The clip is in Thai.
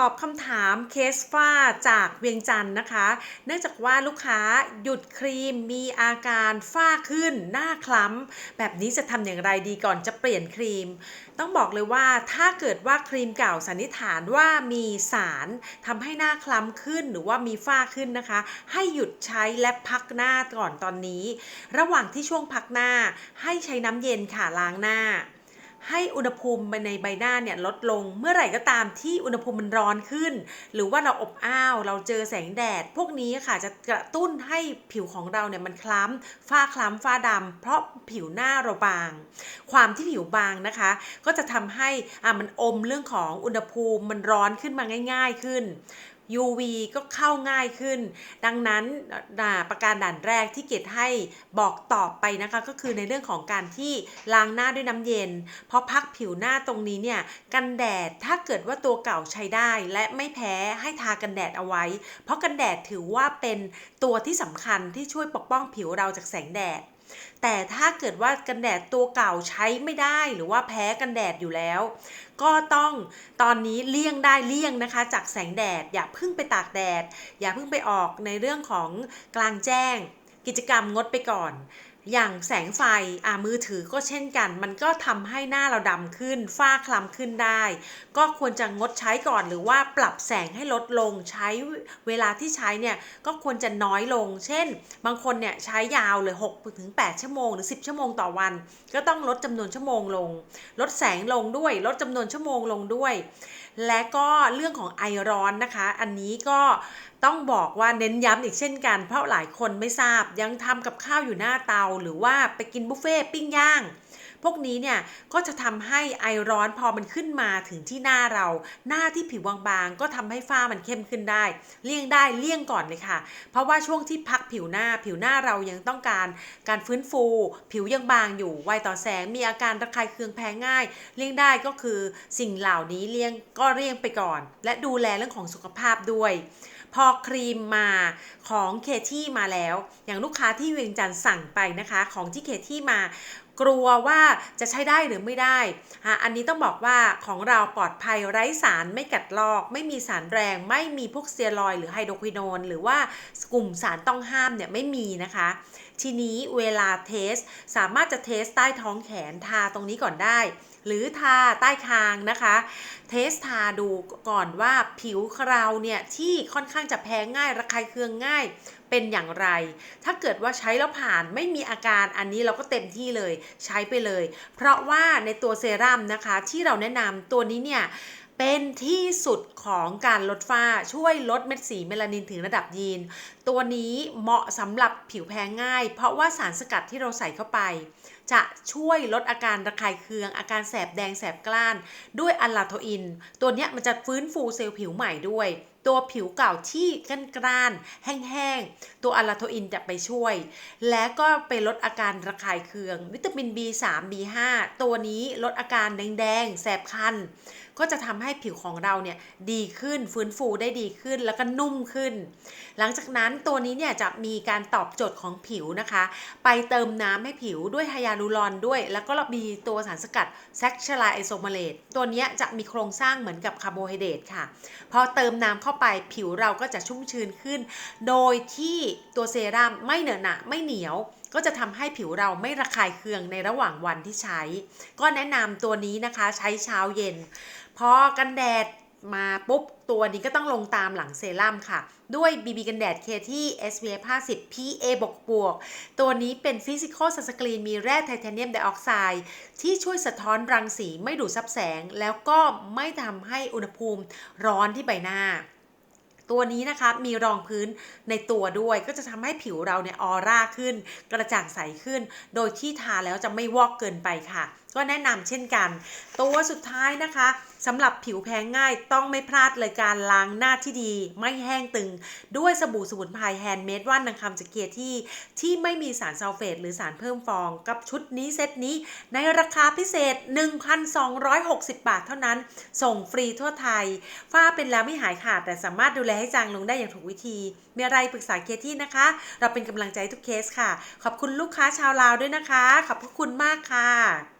ตอบคำถามเคสฝ้าจากเวียงจันทร์นะคะ เนื่องจากว่าลูกค้าหยุดครีมมีอาการฝ้าขึ้น หน้าคล้ำ แบบนี้จะทำอย่างไรดีก่อนจะเปลี่ยนครีม ต้องบอกเลยว่าถ้าเกิดว่าครีมเก่าสันนิษฐานว่ามีสารทำให้หน้าคล้ำขึ้นหรือว่ามีฝ้าขึ้นนะคะ ให้หยุดใช้และพักหน้าก่อนตอนนี้ ระหว่างที่ช่วงพักหน้าให้ใช้น้ำเย็นค่ะล้างหน้า ให้อุณหภูมิในใบหน้าเนี่ยลดลงเมื่อไหร่ก็ตามที่อุณหภูมิมันร้อนขึ้น หรือว่าเราอบอ้าว เราเจอแสงแดด พวกนี้ค่ะจะกระตุ้นให้ผิวของเราเนี่ยมันคล้ำฝ้าคล้ำฝ้าดำเพราะผิวหน้าเราบาง ความที่ผิวบางนะคะ ก็จะทำให้อะมันอมเรื่องของอุณหภูมิมันร้อนขึ้นมาง่าย ๆขึ้น UV ก็เข้าง่ายขึ้น ดังนั้นประการด่านแรกที่เกดให้บอกตอบไปนะคะ ก็คือในเรื่องของการที่ล้างหน้าด้วยน้ำเย็น เพราะพักผิวหน้าตรงนี้เนี่ยกันแดดถ้าเกิดว่าตัวเก่าใช้ได้ และไม่แพ้ให้ทากันแดดเอาไว้ เพราะกันแดดถือว่าเป็นตัวที่สำคัญที่ช่วยปกป้องผิวเราจากแสงแดด แต่ถ้าเกิดว่ากันแดดตัวเก่าใช้ไม่ได้หรือว่าแพ้กันแดดอยู่แล้ว ก็ต้องตอนนี้เลี่ยงได้เลี่ยงนะคะ จากแสงแดด อย่าเพิ่งไปตากแดด อย่าเพิ่งไปออกในเรื่องของกลางแจ้ง กิจกรรมงดไปก่อน อย่างแสงไฟอ่ามือถือก็เช่นกัน มันก็ทำให้หน้าเราดำขึ้น ฝ้าคล้ำขึ้นได้ ก็ควรจะงดใช้ก่อนหรือว่าปรับแสงให้ลดลงใช้เวลาที่ใช้เนี่ยก็ควรจะน้อยลง เช่น บางคนเนี่ยใช้ยาวเลย6ถึง8ชั่วโมงหรือ 10 ชั่วโมงต่อวัน ก็ต้องลดจำนวนชั่วโมงลง ลดแสงลงด้วย ลดจำนวนชั่วโมงลงด้วย และก็เรื่องของไอร้อนนะคะ อันนี้ก็ ต้องบอกว่าเน้นย้ำอีกเช่นกัน เพราะหลายคนไม่ทราบยังทำกับข้าวอยู่หน้าเตา หรือว่าไปกินบุฟเฟ่ปิ้งย่าง พวกนี้เนี่ยก็จะทำให้ไอร้อนพอมันขึ้นมาถึงที่หน้าเรา หน้าที่ผิวบางๆ ก็ทำให้ฝ้ามันเข้มขึ้นได้ เลี่ยงได้เลี่ยงก่อนเลยค่ะ เพราะว่าช่วงที่พักผิวหน้าผิวหน้าเรายังต้องการการฟื้นฟู ผิวยังบางอยู่ไวต่อแสงมีอาการระคายเคืองแพ้ง่าย เลี่ยงได้ก็คือสิ่งเหล่านี้เลี่ยงก็เลี่ยงไปก่อน และดูแลเรื่องของสุขภาพด้วย พอครีมมาของเคที่มาแล้ว อย่างลูกค้าที่เวียงจันทร์สั่งไปนะคะ ของที่เคที่มา กลัวว่าจะใช้ได้หรือไม่ได้อันนี้ต้องบอกว่าของเราปลอดภัยไร้สารไม่กัดลอก ไม่มีสารแรง ไม่มีพวกเตียรอยหรือไฮโดรควินอนหรือว่ากลุ่มสารต้องห้ามเนี่ยไม่มีนะคะ ทีนี้เวลาเทส สามารถจะเทสใต้ท้องแขนทาตรงนี้ก่อนได้ หรือทาใต้คางนะคะ เทสทาดูก่อนว่าผิวเราเนี่ยที่ค่อนข้างจะแพ้ง่ายระคายเคืองง่าย เป็นอย่างไร ถ้าเกิดว่าใช้แล้วผ่านไม่มีอาการอันนี้เราก็เต็มที่เลยใช้ไปเลย เพราะว่าในตัวเซรั่มนะคะที่เราแนะนำตัวนี้เนี่ยเป็นที่สุดของการลดฝ้าช่วยลดเม็ดสีเมลานินถึงระดับยีน ตัวนี้เหมาะสำหรับผิวแพ้ง่าย เพราะว่าสารสกัดที่เราใส่เข้าไป จะช่วยลดอาการระคายเคือง อาการแสบแดงแสบกล้าน ด้วยอะลาโทอิน ตัวนี้มันจะฟื้นฟูเซลล์ผิวใหม่ด้วย ตัวผิวเก่าที่ก้านกร้านแห้งๆ ตัวอะลาโทอินจะไปช่วย และก็ไปลดอาการระคายเคือง วิตามิน B3 B5 ตัวนี้ลดอาการแดงๆ แสบคัน ก็จะทำให้ผิวของเราเนี่ยดีขึ้นฟื้นฟูได้ดีขึ้นแล้วก็นุ่มขึ้น หลังจากนั้นตัวนี้เนี่ยจะมีการตอบโจทย์ของผิวนะคะ ไปเติมน้ำให้ผิวด้วยไฮยาลูรอนด้วย แล้วก็มีตัวสารสกัดแซคชลาไอโซมาเลตตัวนี้จะมีโครงสร้างเหมือนกับคาร์โบไฮเดรตค่ะ พอเติมน้ำเข้าไปผิวเราก็จะชุ่มชื้นขึ้น โดยที่ตัวเซรั่มไม่เหนอะหนะไม่เหนียวก็จะทำให้ผิวเราไม่ระคายเคืองในระหว่างวันที่ใช้ ก็แนะนำตัวนี้นะคะใช้เช้าเย็น พอกันแดด มาปุ๊บ ตัวนี้ก็ต้องลงตามหลังเซรั่มค่ะ ด้วย BB กันแดดเคที่ SPF 50 PA บวกบวก ตัวนี้เป็นฟิสิกอลซันสกรีนมีแร่ไทเทเนียมไดออกไซด์ที่ช่วยสะท้อนรังสีไม่ดูดซับแสง แล้วก็ไม่ทำให้อุณหภูมิร้อนที่ใบหน้าตัวนี้นะคะมีรองพื้นในตัวด้วย ก็จะทำให้ผิวเราเนี่ยออร่าขึ้น กระจ่างใสขึ้น โดยที่ทาแล้วจะไม่วอกเกินไปค่ะ ก็แนะนำเช่นกัน ตัวสุดท้ายนะคะสำหรับผิวแพ้ง่ายต้องไม่พลาดเลยการล้างหน้าที่ดี ไม่แห้งตึง ด้วยสบู่สมุนไพรแฮนด์เมดว่านนางคำจากเกียร์ที่ ที่ไม่มีสารซัลเฟตหรือสารเพิ่มฟอง กับชุดนี้เซตนี้ ในราคาพิเศษ 1,260 บาทเท่านั้น ส่งฟรีทั่วไทย ฝ้าเป็นแล้วไม่หายขาด แต่สามารถดูแลให้จางลงได้อย่างถูกวิธี มีอะไรปรึกษาเกียร์ที่นะคะ เราเป็นกำลังใจทุกเคสค่ะ ขอบคุณลูกค้าชาวลาวด้วยนะคะ ขอบพระคุณมากค่ะ